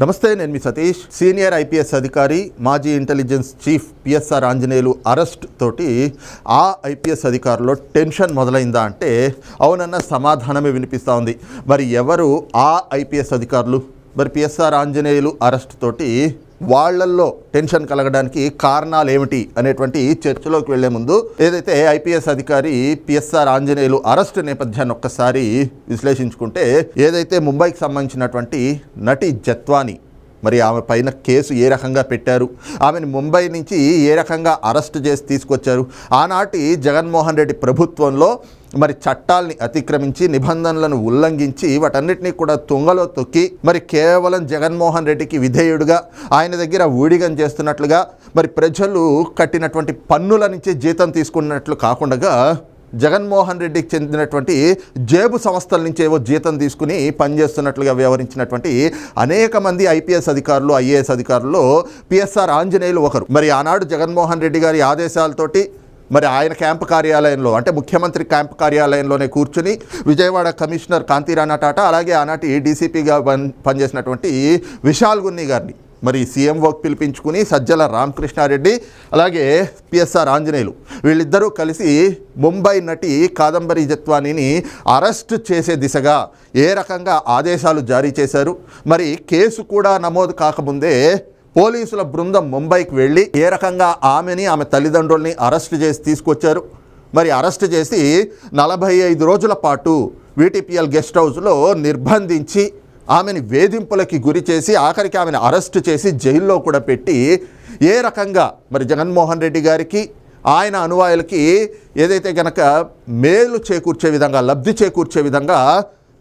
నమస్తే నేను మీ Satish. Senior IPS అధికారి మాజీ intelligence chief PSR Anjaneyulu arrest తోటి ఆ ఐపీఎస్ అధికారులో టెన్షన్ మొదలైందా అంటే అవునన్న సమాధానమే వినిపిస్తూ ఉంది. మరి ఎవరు ఆ ఐపీఎస్ అధికారులు? మరి పిఎస్ఆర్ ఆంజనేయులు అరెస్ట్ తోటి వాళ్ళల్లో టెన్షన్ కలగడానికి కారణాలు ఏమిటి అనేటువంటి చర్చలోకి వెళ్ళే ముందు ఏదైతే ఐపీఎస్ అధికారి పిఎస్ఆర్ ఆంజనేయులు అరెస్ట్ నేపథ్యాన్ని ఒక్కసారి విశ్లేషించుకుంటే ఏదైతే ముంబైకి సంబంధించినటువంటి నటి జత్వాని మరి ఆమె పైన కేసు ఏ రకంగా పెట్టారు? ఆమెను ముంబై నుంచి ఏ రకంగా అరెస్ట్ చేసి తీసుకొచ్చారు? ఆనాటి జగన్మోహన్ రెడ్డి ప్రభుత్వంలో మరి చట్టాల్ని అతిక్రమించి నిబంధనలను ఉల్లంఘించి వాటన్నిటినీ కూడా తుంగలో తొక్కి మరి కేవలం జగన్మోహన్ రెడ్డికి విధేయుడుగా ఆయన దగ్గర ఊడిగం చేస్తున్నట్లుగా మరి ప్రజలు కట్టినటువంటి పన్నుల నుంచి జీతం తీసుకున్నట్లు కాకుండా జగన్మోహన్ రెడ్డికి చెందినటువంటి జేబు సంస్థల నుంచి ఏవో జీతం తీసుకుని పనిచేస్తున్నట్లుగా వ్యవహరించినటువంటి అనేక మంది ఐపీఎస్ అధికారులు ఐఏఎస్ అధికారుల్లో పిఎస్ఆర్ ఆంజనేయులు ఒకరు. మరి ఆనాడు జగన్మోహన్ రెడ్డి గారి ఆదేశాలతోటి మరి ఆయన క్యాంపు కార్యాలయంలో అంటే ముఖ్యమంత్రి క్యాంపు కార్యాలయంలోనే కూర్చుని విజయవాడ కమిషనర్ కాంతిరాణా టాటా అలాగే ఆనాటి డీసీపీగా పనిచేసినటువంటి విశాల్ గున్ని గారిని మరి సీఎం వర్క్ పిలిపించుకుని సజ్జల రామకృష్ణారెడ్డి అలాగే పిఎస్ఆర్ ఆంజనేయులు వీళ్ళిద్దరూ కలిసి ముంబై నటి కాదంబరి జత్వానీని అరెస్ట్ చేసే దిశగా ఏ రకంగా ఆదేశాలు జారీ చేశారు? మరి కేసు కూడా నమోదు కాకముందే పోలీసుల బృందం ముంబైకి వెళ్ళి ఏ రకంగా ఆమెని ఆమె తల్లిదండ్రుల్ని అరెస్ట్ చేసి తీసుకొచ్చారు? మరి అరెస్ట్ చేసి నలభై ఐదు రోజుల పాటు వీటీపీఎల్ గెస్ట్ హౌస్లో నిర్బంధించి ఆమెని వేధింపులకి గురి చేసి ఆఖరికి ఆమెను అరెస్ట్ చేసి జైల్లో కూడా పెట్టి ఏ రకంగా మరి జగన్మోహన్ రెడ్డి గారికి ఆయన అనువాయులకి ఏదైతే గనక మేలు చేకూర్చే విధంగా లబ్ధి చేకూర్చే విధంగా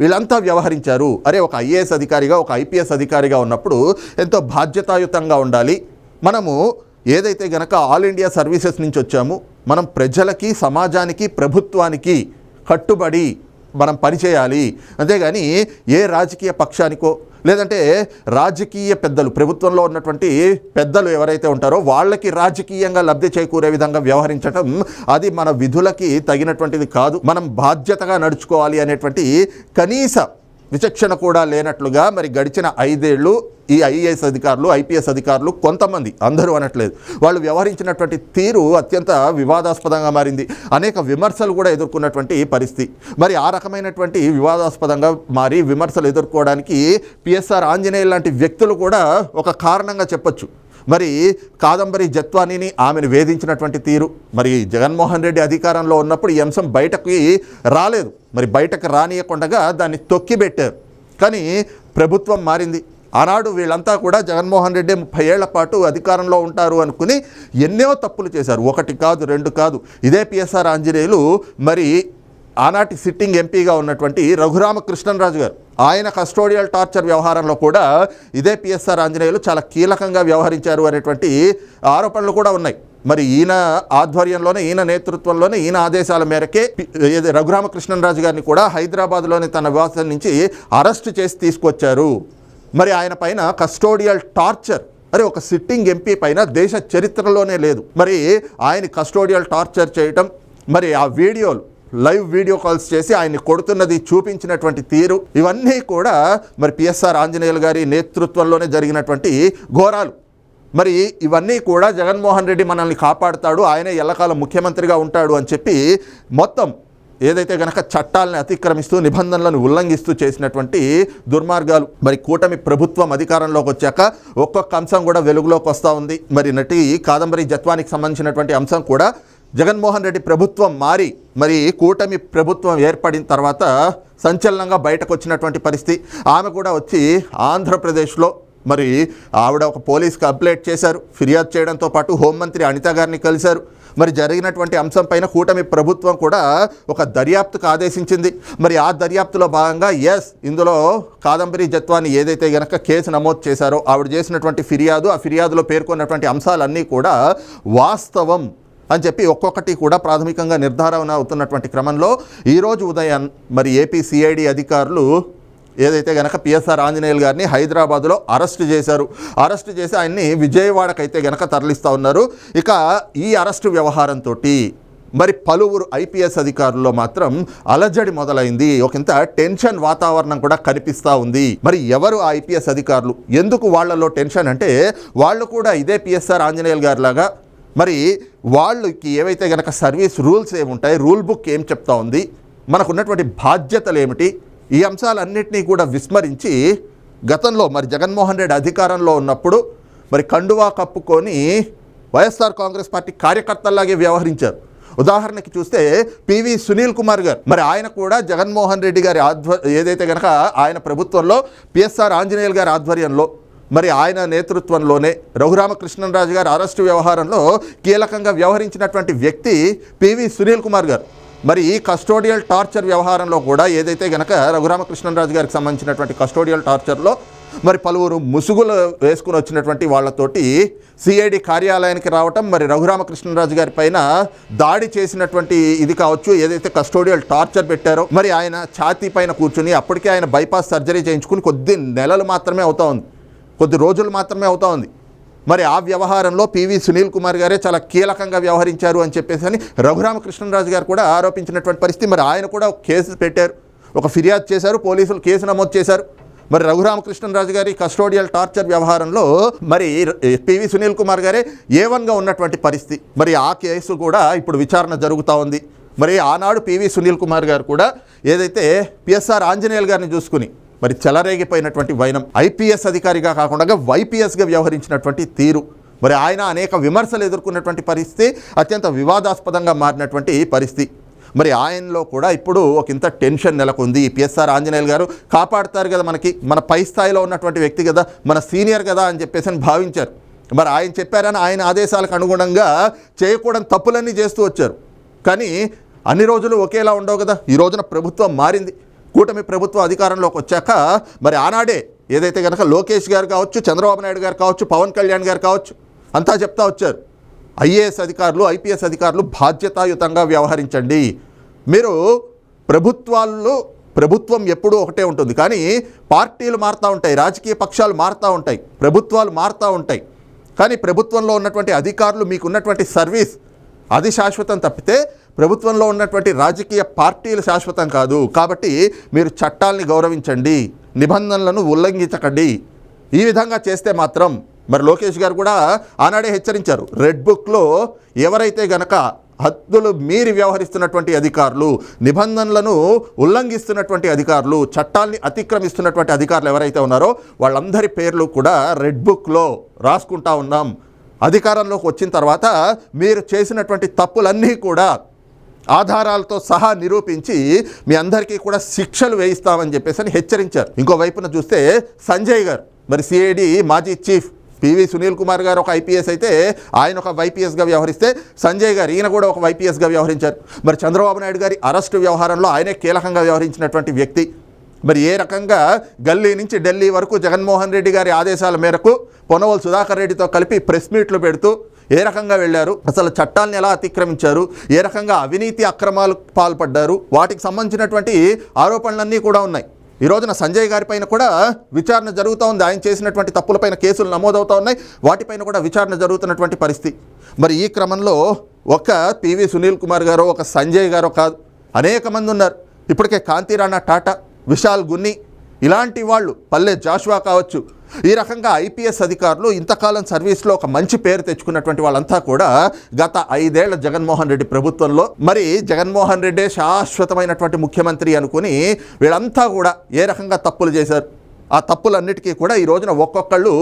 వీళ్ళంతా వ్యవహరించారు. అరే ఒక ఐఏఎస్ అధికారిగా ఒక ఐపీఎస్ అధికారిగా ఉన్నప్పుడు ఎంతో బాధ్యతాయుతంగా ఉండాలి. మనము ఏదైతే గనక ఆల్ ఇండియా సర్వీసెస్ నుంచి వచ్చాము మనం ప్రజలకి సమాజానికి ప్రభుత్వానికి కట్టుబడి మనం పనిచేయాలి అంతేగాని ఏ రాజకీయ పక్షానికో లేదంటే రాజకీయ పెద్దలు ప్రభుత్వంలో ఉన్నటువంటి పెద్దలు ఎవరైతే ఉంటారో వాళ్ళకి రాజకీయంగా లబ్ధి చేకూరే విధంగా వ్యవహరించడం అది మన విధులకి తగినటువంటిది కాదు. మనం బాధ్యతగా నడుచుకోవాలి అనేటువంటి కనీస విచక్షణ కూడా లేనట్లుగా మరి గడిచిన ఐదేళ్ళు ఈ ఐఏఎస్ అధికారులు ఐపీఎస్ అధికారులు కొంతమంది అందరూ అనట్లేదు. వాళ్ళు వ్యవహరించినటువంటి తీరు అత్యంత వివాదాస్పదంగా మారింది. అనేక విమర్శలు కూడా ఎదుర్కొన్నటువంటి పరిస్థితి. మరి ఆ రకమైనటువంటి వివాదాస్పదంగా మారి విమర్శలు ఎదుర్కోవడానికి పిఎస్ఆర్ ఆంజనేయులు లాంటి వ్యక్తులు కూడా ఒక కారణంగా చెప్పచ్చు. మరి కాదంబరి జత్వానీని ఆమెను వేధించినటువంటి తీరు. మరి జగన్మోహన్ రెడ్డి అధికారంలో ఉన్నప్పుడు ఈ అంశం బయటకి రాలేదు. మరి బయటకు రానియకుండగా దాన్ని తొక్కిబెట్టారు. కానీ ప్రభుత్వం మారింది. ఆనాడు వీళ్ళంతా కూడా జగన్మోహన్ రెడ్డి ముప్పై ఏళ్ళ పాటు అధికారంలో ఉంటారు అనుకుని ఎన్నో తప్పులు చేశారు. ఒకటి కాదు రెండు కాదు. ఇదే పిఎస్ఆర్ ఆంజనేయులు మరి ఆనాటి సిట్టింగ్ ఎంపీగా ఉన్నటువంటి రఘురామకృష్ణరాజు గారు. ఆయన కస్టోడియల్ టార్చర్ వ్యవహారంలో కూడా ఇదే పిఎస్ఆర్ ఆంజనేయులు చాలా కీలకంగా వ్యవహరించారు అనేటువంటి ఆరోపణలు కూడా ఉన్నాయి. మరి ఈయన ఆధ్వర్యంలోనే ఈయన నేతృత్వంలోనే ఈయన ఆదేశాల మేరకే రఘురామకృష్ణరాజు గారిని కూడా హైదరాబాద్లోని తన నివాసం నుంచి అరెస్ట్ చేసి తీసుకొచ్చారు. మరి ఆయన పైన కస్టోడియల్ టార్చర్ అరే ఒక సిట్టింగ్ ఎంపీ పైన దేశ చరిత్రలోనే లేదు. మరి ఆయన కస్టోడియల్ టార్చర్ చేయటం మరి ఆ వీడియోలు లైవ్ వీడియో కాల్స్ చేసి ఆయన్ని కొడుతున్నది చూపించినటువంటి తీరు. ఇవన్నీ కూడా మరి పిఎస్ఆర్ ఆంజనేయులు గారి నేతృత్వంలోనే జరిగినటువంటి ఘోరాలు. మరి ఇవన్నీ కూడా జగన్మోహన్ రెడ్డి మనల్ని కాపాడుతాడు ఆయనే ఎల్లకాలం ముఖ్యమంత్రిగా ఉంటాడు అని చెప్పి మొత్తం ఏదైతే గనక చట్టాలను అతిక్రమిస్తూ నిబంధనలను ఉల్లంఘిస్తూ చేసినటువంటి దుర్మార్గాలు మరి కూటమి ప్రభుత్వం అధికారంలోకి వచ్చాక ఒక్కొక్క అంశం కూడా వెలుగులోకి వస్తూ ఉంది. మరి నటి కాదంబరి జత్వానికి సంబంధించినటువంటి అంశం కూడా జగన్మోహన్ రెడ్డి ప్రభుత్వం మారి మరి కూటమి ప్రభుత్వం ఏర్పడిన తర్వాత సంచలనంగా బయటకు వచ్చినటువంటి పరిస్థితి. ఆమె కూడా వచ్చి ఆంధ్రప్రదేశ్లో మరి ఆవిడ ఒక పోలీస్ కంప్లైంట్ చేశారు. ఫిర్యాదు చేయడంతో పాటు హోంమంత్రి అనిత గారిని కలిశారు. మరి జరిగినటువంటి అంశం పైన కూటమి ప్రభుత్వం కూడా ఒక దర్యాప్తుకు ఆదేశించింది. మరి ఆ దర్యాప్తులో భాగంగా ఎస్ ఇందులో కాదంబరి జత్వాన్ని ఏదైతే గనక కేసు నమోదు చేశారో ఆవిడ చేసినటువంటి ఫిర్యాదు ఆ ఫిర్యాదులో పేర్కొన్నటువంటి అంశాలన్నీ కూడా వాస్తవం. అని చెప్పి ఒక్కొక్కటి కూడా ప్రాథమికంగా నిర్ధారణ అవుతున్నటువంటి క్రమంలో ఈరోజు ఉదయం మరి ఏపీ సిఐడి అధికారులు ఏదైతే గనక పిఎస్ఆర్ ఆంజనేయులు గారిని హైదరాబాద్లో అరెస్ట్ చేశారు. అరెస్ట్ చేసి ఆయన్ని విజయవాడకైతే గనక తరలిస్తూ ఉన్నారు. ఇక ఈ అరెస్టు వ్యవహారంతో మరి పలువురు ఐపీఎస్ అధికారుల్లో మాత్రం అలజడి మొదలైంది. ఒకంత టెన్షన్ వాతావరణం కూడా కనిపిస్తూ ఉంది. మరి ఎవరు ఆ ఐపీఎస్ అధికారులు? ఎందుకు వాళ్ళలో టెన్షన్? అంటే వాళ్ళు కూడా ఇదే పిఎస్ఆర్ ఆంజనేయులు గారి లాగా మరి వాళ్ళకి ఏవైతే గనక సర్వీస్ రూల్స్ ఏముంటాయి రూల్ బుక్ ఏం చెప్తా ఉంది మనకు ఉన్నటువంటి బాధ్యతలు ఏమిటి ఈ అంశాలన్నింటినీ కూడా విస్మరించి గతంలో మరి జగన్మోహన్ రెడ్డి అధికారంలో ఉన్నప్పుడు మరి కండువా కప్పుకొని వైఎస్ఆర్ కాంగ్రెస్ పార్టీ కార్యకర్తల్లాగే వ్యవహరించారు. ఉదాహరణకి చూస్తే పివి సునీల్ కుమార్ గారు మరి ఆయన కూడా జగన్మోహన్ రెడ్డి గారి ఆధ్వ ఏదైతే కనుక ఆయన ప్రభుత్వంలో పిఎస్ఆర్ ఆంజనేయులు గారి ఆధ్వర్యంలో మరి ఆయన నేతృత్వంలోనే రఘురామకృష్ణరాజు గారి అరెస్టు వ్యవహారంలో కీలకంగా వ్యవహరించినటువంటి వ్యక్తి పివి సునీల్ కుమార్ గారు. మరి ఈ కస్టోడియల్ టార్చర్ వ్యవహారంలో కూడా ఏదైతే గనక రఘురామకృష్ణరాజు గారికి సంబంధించినటువంటి కస్టోడియల్ టార్చర్లో మరి పలువురు ముసుగులు వేసుకుని వచ్చినటువంటి వాళ్ళతోటి సిఐడి కార్యాలయానికి రావటం మరి రఘురామకృష్ణరాజు గారి పైన దాడి చేసినటువంటి ఇది కావచ్చు ఏదైతే కస్టోడియల్ టార్చర్ పెట్టారో మరి ఆయన ఛాతీ పైన కూర్చుని అప్పటికే ఆయన బైపాస్ సర్జరీ చేయించుకుని కొద్ది నెలలు మాత్రమే అవుతా ఉంది. కొద్ది రోజులు మాత్రమే అవుతా ఉంది. మరి ఆ వ్యవహారంలో పివి సునీల్ కుమార్ గారే చాలా కీలకంగా వ్యవహరించారు అని చెప్పేసి అని రఘురామకృష్ణరాజు గారు కూడా ఆరోపించినటువంటి పరిస్థితి. మరి ఆయన కూడా కేసు పెట్టారు. ఒక ఫిర్యాదు చేశారు. పోలీసులు కేసు నమోదు చేశారు. మరి రఘురామకృష్ణరాజు గారి కస్టోడియల్ టార్చర్ వ్యవహారంలో మరి పివి సునీల్ కుమార్ గారే ఏ వన్గా ఉన్నటువంటి పరిస్థితి. మరి ఆ కేసు కూడా ఇప్పుడు విచారణ జరుగుతూ ఉంది. మరి ఆనాడు పివి సునీల్ కుమార్ గారు కూడా ఏదైతే పిఎస్ఆర్ ఆంజనేయులు గారిని చూసుకుని మరి చెలరేగిపోయినటువంటి వైనం ఐపీఎస్ అధికారిగా కాకుండా వైపీఎస్గా వ్యవహరించినటువంటి తీరు. మరి ఆయన అనేక విమర్శలు ఎదుర్కొన్నటువంటి పరిస్థితి అత్యంత వివాదాస్పదంగా మారినటువంటి పరిస్థితి. మరి ఆయనలో కూడా ఇప్పుడు ఒక ఇంత టెన్షన్ నెలకొంది. పిఎస్ఆర్ ఆంజనేయులు గారు కాపాడుతారు కదా మనకి మన పై స్థాయిలో ఉన్నటువంటి వ్యక్తి కదా మన సీనియర్ కదా అని చెప్పేసి అని భావించారు. మరి ఆయన చెప్పారని ఆయన ఆదేశాలకు అనుగుణంగా చేయకూడని తప్పులన్నీ చేస్తూ వచ్చారు. కానీ అన్ని రోజులు ఒకేలా ఉండవు కదా. ఈ రోజున ప్రభుత్వం మారింది. కూటమి ప్రభుత్వం అధికారంలోకి వచ్చాక మరి ఆనాడే ఏదైతే కనుక లోకేష్ గారు కావచ్చు చంద్రబాబు నాయుడు గారు కావచ్చు పవన్ కళ్యాణ్ గారు కావచ్చు అంతా చెప్తా వచ్చారు. ఐఏఎస్ అధికారులు ఐపీఎస్ అధికారులు బాధ్యతాయుతంగా వ్యవహరించండి. మీరు ప్రభుత్వాల్లో ప్రభుత్వం ఎప్పుడూ ఒకటే ఉంటుంది. కానీ పార్టీలు మారుతూ ఉంటాయి రాజకీయ పక్షాలు మారుతూ ఉంటాయి ప్రభుత్వాలు మారుతూ ఉంటాయి. కానీ ప్రభుత్వంలో ఉన్నటువంటి అధికారులు మీకు ఉన్నటువంటి సర్వీస్ అది శాశ్వతం తప్పితే ప్రభుత్వంలో ఉన్నటువంటి రాజకీయ పార్టీలు శాశ్వతం కాదు. కాబట్టి మీరు చట్టాలని గౌరవించండి. నిబంధనలను ఉల్లంఘించకండి. ఈ విధంగా చేస్తే మాత్రం మరి లోకేష్ గారు కూడా ఆనాడే హెచ్చరించారు. రెడ్ బుక్లో ఎవరైతే గనక హద్దులు మీరి వ్యవహరిస్తున్నటువంటి అధికారులు నిబంధనలను ఉల్లంఘిస్తున్నటువంటి అధికారులు చట్టాల్ని అతిక్రమిస్తున్నటువంటి అధికారులు ఎవరైతే ఉన్నారో వాళ్ళందరి పేర్లు కూడా రెడ్ బుక్లో రాసుకుంటా ఉన్నాం. అధికారంలోకి వచ్చిన తర్వాత మీరు చేసినటువంటి తప్పులన్నీ కూడా ఆధారాలతో సహా నిరూపించి మీ అందరికీ కూడా శిక్షలు వేయిస్తామని చెప్పేసి అని హెచ్చరించారు. ఇంకో వైపున చూస్తే సంజయ్ గారు మరి సిఐడి మాజీ చీఫ్ పివి సునీల్ కుమార్ గారు ఒక ఐపీఎస్ అయితే ఆయన ఒక వైపీఎస్గా వ్యవహరిస్తే సంజయ్ గారు ఈయన కూడా ఒక వైపీఎస్గా వ్యవహరించారు. మరి చంద్రబాబు నాయుడు గారి అరెస్టు వ్యవహారంలో ఆయనే కీలకంగా వ్యవహరించినటువంటి వ్యక్తి. మరి ఏ రకంగా గల్లీ నుంచి ఢిల్లీ వరకు జగన్మోహన్ రెడ్డి గారి ఆదేశాల మేరకు పొనవల్ సుధాకర్ రెడ్డితో కలిపి ప్రెస్ మీట్లు పెడుతూ ఏ రకంగా వెళ్ళారు? అసలు చట్టాలను ఎలా అతిక్రమించారు? ఏ రకంగా అవినీతి అక్రమాలు పాల్పడ్డారు? వాటికి సంబంధించినటువంటి ఆరోపణలన్నీ కూడా ఉన్నాయి. ఈ రోజున సంజయ్ గారి పైన కూడా విచారణ జరుగుతూ ఉంది. ఆయన చేసినటువంటి తప్పులపైన కేసులు నమోదవుతూ ఉన్నాయి. వాటిపైన కూడా విచారణ జరుగుతున్నటువంటి పరిస్థితి. మరి ఈ క్రమంలో ఒక పివి సునీల్ కుమార్ గారు ఒక సంజయ్ గారు కాదు అనేక మంది ఉన్నారు. ఇప్పటికే కాంతిరాణా టాటా విశాల్ గున్ని ఇలాంటి వాళ్ళు పల్లె జాషువా కావచ్చు ఈ రకంగా ఐపీఎస్ అధికారులు ఇంతకాలం సర్వీస్లో ఒక మంచి పేరు తెచ్చుకున్నటువంటి వాళ్ళంతా కూడా గత ఐదేళ్ళ జగన్మోహన్ రెడ్డి ప్రభుత్వంలో. మరి జగన్మోహన్ రెడ్డే శాశ్వతమైనటువంటి ముఖ్యమంత్రి అనుకుని వీళ్ళంతా కూడా ఏ రకంగా తప్పులు చేశారు? ఆ తప్పులన్నిటికీ కూడా ఈ రోజున ఒక్కొక్కళ్ళు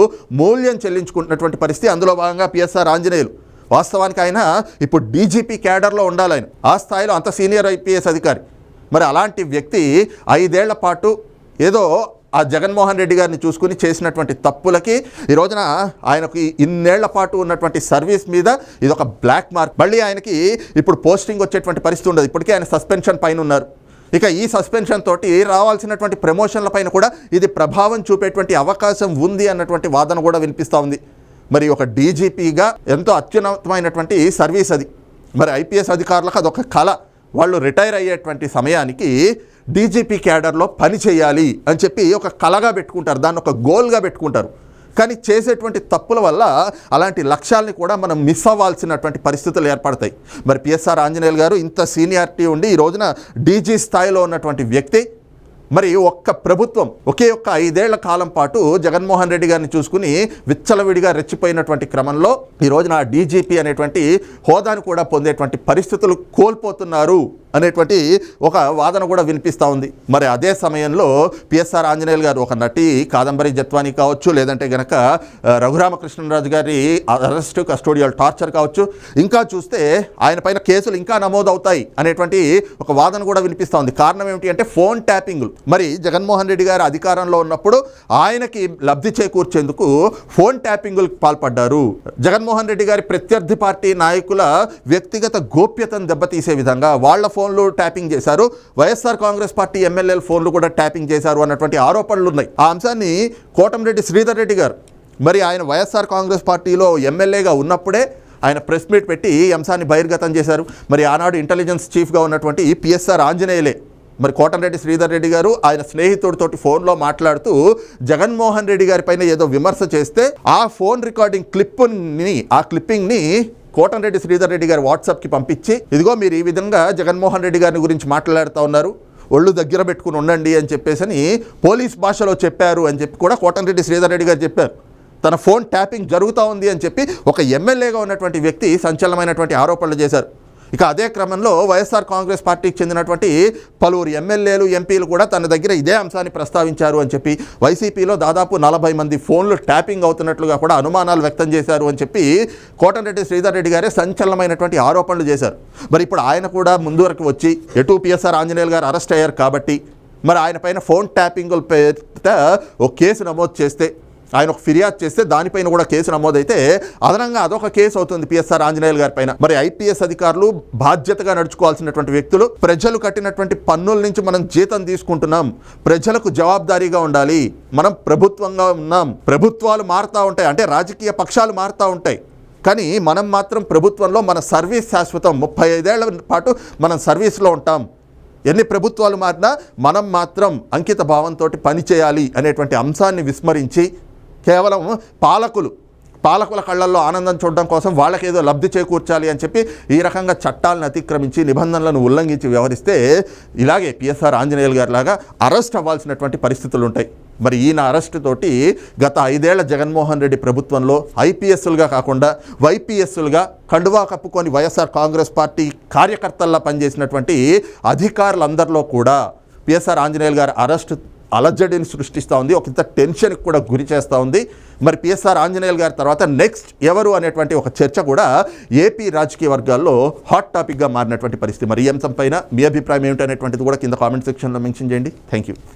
మూల్యం చెల్లించుకుంటున్నటువంటి పరిస్థితి అందులో భాగంగా పిఎస్ఆర్ ఆంజనేయులు. వాస్తవానికి ఆయన ఇప్పుడు డీజీపీ క్యాడర్లో ఉండాలి ఆయన. ఆ స్థాయిలో అంత సీనియర్ ఐపీఎస్ అధికారి. మరి అలాంటి వ్యక్తి ఐదేళ్ళ పాటు ఏదో ఆ జగన్మోహన్ రెడ్డి గారిని చూసుకుని చేసినటువంటి తప్పులకి ఈ రోజున ఆయనకి ఇన్నేళ్ళ పాటు ఉన్నటువంటి సర్వీస్ మీద ఇది ఒక బ్లాక్ మార్క్. మళ్ళీ ఆయనకి ఇప్పుడు పోస్టింగ్ వచ్చేటువంటి పరిస్థితి ఉండదు. ఇప్పటికే ఆయన సస్పెన్షన్ పైన ఉన్నారు. ఇక ఈ సస్పెన్షన్ తోటి రావాల్సినటువంటి ప్రమోషన్ల పైన కూడా ఇది ప్రభావం చూపేటువంటి అవకాశం ఉంది అన్నటువంటి వాదన కూడా వినిపిస్తూ ఉంది. మరి ఒక డీజీపీగా ఎంతో అత్యున్నతమైనటువంటి సర్వీస్ అది. మరి ఐపీఎస్ అధికారులకు అదొక కళ. వాళ్ళు రిటైర్ అయ్యేటువంటి సమయానికి డీజీపీ క్యాడర్లో పని చేయాలి అని చెప్పి ఒక కళగా పెట్టుకుంటారు దాన్ని ఒక గోల్గా పెట్టుకుంటారు. కానీ చేసేటువంటి తప్పుల వల్ల అలాంటి లక్ష్యాల్ని కూడా మనం మిస్ అవ్వాల్సినటువంటి పరిస్థితులు ఏర్పడతాయి. మరి పిఎస్ఆర్ ఆంజనేయులు గారు ఇంత సీనియారిటీ ఉండి ఈ రోజున డీజీ స్థాయిలో ఉన్నటువంటి వ్యక్తి మరి ఒక్క ప్రభుత్వం ఒకే ఒక్క ఐదేళ్ళ కాలం పాటు జగన్మోహన్ రెడ్డి గారిని చూసుకుని విచ్చలవిడిగా రెచ్చిపోయినటువంటి క్రమంలో ఈ రోజున డీజీపీ అనేటువంటి హోదాను కూడా పొందేటువంటి పరిస్థితులు కోల్పోతున్నారు. అనేటువంటి ఒక వాదన కూడా వినిపిస్తూ ఉంది. మరి అదే సమయంలో పిఎస్ఆర్ ఆంజనేయులు గారు ఒక నటి కాదంబరి జత్వాని కావచ్చు లేదంటే గనక రఘురామకృష్ణరాజు గారి అరెస్ట్ కస్టోడియల్ టార్చర్ కావచ్చు. ఇంకా చూస్తే ఆయన పైన కేసులు ఇంకా నమోదవుతాయి అనేటువంటి ఒక వాదన కూడా వినిపిస్తూ ఉంది. కారణం ఏమిటి అంటే ఫోన్ ట్యాపింగ్లు. మరి జగన్మోహన్ రెడ్డి గారు అధికారంలో ఉన్నప్పుడు ఆయనకి లబ్ధి చేకూర్చేందుకు ఫోన్ ట్యాపింగులకు పాల్పడ్డారు. జగన్మోహన్ రెడ్డి గారి ప్రత్యర్థి పార్టీ నాయకుల వ్యక్తిగత గోప్యతను దెబ్బతీసే విధంగా వాళ్ళ ఫోన్లు ట్యాపింగ్ చేశారు. వైఎస్ఆర్ కాంగ్రెస్ పార్టీ ఎమ్మెల్యేల ఫోన్లు కూడా ట్యాపింగ్ చేశారు అన్నటువంటి ఆరోపణలు ఉన్నాయి. ఆ అంశాన్ని కోటంరెడ్డి శ్రీధర్ రెడ్డి గారు మరి ఆయన వైఎస్ఆర్ కాంగ్రెస్ పార్టీలో ఎమ్మెల్యేగా ఉన్నప్పుడే ఆయన ప్రెస్ మీట్ పెట్టి ఈ అంశాన్ని బహిర్గతం చేశారు. మరి ఆనాడు ఇంటెలిజెన్స్ చీఫ్గా ఉన్నటువంటి పిఎస్ఆర్ ఆంజనేయులే మరి కోటంరెడ్డి శ్రీధర్ రెడ్డి గారు ఆయన స్నేహితుడితోటి ఫోన్లో మాట్లాడుతూ జగన్మోహన్ రెడ్డి గారి పైన ఏదో విమర్శ చేస్తే ఆ ఫోన్ రికార్డింగ్ క్లిప్ని ఆ క్లిప్పింగ్ని కోటంరెడ్డి శ్రీధర్ రెడ్డి గారు వాట్సాప్కి పంపించి ఇదిగో మీరు ఈ విధంగా జగన్మోహన్ రెడ్డి గారిని గురించి మాట్లాడుతూ ఉన్నారు ఒళ్ళు దగ్గర పెట్టుకుని ఉండండి అని చెప్పేసి పోలీస్ భాషలో చెప్పారు అని చెప్పి కూడా కోటంరెడ్డి శ్రీధర్ రెడ్డి గారు చెప్పారు. తన ఫోన్ ట్యాపింగ్ జరుగుతూ ఉంది అని చెప్పి ఒక ఎమ్మెల్యేగా ఉన్నటువంటి వ్యక్తి సంచలనమైనటువంటి ఆరోపణలు చేశారు. ఇక అదే క్రమంలో వైఎస్ఆర్ కాంగ్రెస్ పార్టీకి చెందినటువంటి పలువురు ఎమ్మెల్యేలు ఎంపీలు కూడా తన దగ్గర ఇదే అంశాన్ని ప్రస్తావించారు అని చెప్పి వైసీపీలో దాదాపు నలభై మంది ఫోన్లు ట్యాపింగ్ అవుతున్నట్లుగా కూడా అనుమానాలు వ్యక్తం చేశారు అని చెప్పి కోటంరెడ్డి శ్రీధర్ రెడ్డి గారే సంచలనమైనటువంటి ఆరోపణలు చేశారు. మరి ఇప్పుడు ఆయన కూడా ముందు వరకు వచ్చి ఎటు పిఎస్ఆర్ ఆంజనేయులు గారు అరెస్ట్ అయ్యారు కాబట్టి మరి ఆయన పైన ఫోన్ ట్యాపింగ్ పేరిట ఓ కేసు నమోదు చేస్తే ఆయన ఒక ఫిర్యాదు చేస్తే దానిపైన కూడా కేసు నమోదైతే అదనంగా అదొక కేసు అవుతుంది పిఎస్ఆర్ ఆంజనేయులు గారి పైన. మరి ఐపీఎస్ అధికారులు బాధ్యతగా నడుచుకోవాల్సినటువంటి వ్యక్తులు ప్రజలు కట్టినటువంటి పన్నుల నుంచి మనం జీతం తీసుకుంటున్నాం. ప్రజలకు జవాబుదారీగా ఉండాలి. మనం ప్రభుత్వంగా ఉన్నాం. ప్రభుత్వాలు మారుతూ ఉంటాయి. అంటే రాజకీయ పక్షాలు మారుతూ ఉంటాయి. కానీ మనం మాత్రం ప్రభుత్వంలో మన సర్వీస్ శాశ్వతం. ముప్పై ఐదేళ్ళ పాటు మనం సర్వీస్లో ఉంటాం. ఎన్ని ప్రభుత్వాలు మారినా మనం మాత్రం అంకిత భావంతో పనిచేయాలి అనేటువంటి అంశాన్ని విస్మరించి కేవలం పాలకులు పాలకుల కళ్ళల్లో ఆనందం చూడడం కోసం వాళ్ళకేదో లబ్ధి చేకూర్చాలి అని చెప్పి ఈ రకంగా చట్టాలను అతిక్రమించి నిబంధనలను ఉల్లంఘించి వ్యవహరిస్తే ఇలాగే పిఎస్ఆర్ ఆంజనేయులు గారి లాగా అరెస్ట్ అవ్వాల్సినటువంటి పరిస్థితులు ఉంటాయి మరి ఈయన అరెస్ట్ తోటి గత ఐదేళ్ళ జగన్మోహన్ రెడ్డి ప్రభుత్వంలో ఐపీఎస్లుగా కాకుండా వైపీఎస్లుగా కండువా కప్పుకొని వైఎస్ఆర్ కాంగ్రెస్ పార్టీ కార్యకర్తల్లా పనిచేసినటువంటి అధికారులందరిలో కూడా పిఎస్ఆర్ ఆంజనేయులు గారి అరెస్ట్ అలజడిని సృష్టిస్తూ ఉంది. ఒక ఇంత టెన్షన్కి కూడా గురి చేస్తూ ఉంది. మరి పిఎస్ఆర్ ఆంజనేయులు గారి తర్వాత నెక్స్ట్ ఎవరు అనేటువంటి ఒక చర్చ కూడా ఏపీ రాజకీయ వర్గాల్లో హాట్ టాపిక్గా మారినటువంటి పరిస్థితి. మరి ఈ అంశం పైన మీ అభిప్రాయం ఏమిటనేటువంటిది కూడా కింద కామెంట్ సెక్షన్లో మెన్షన్ చేయండి. Thank you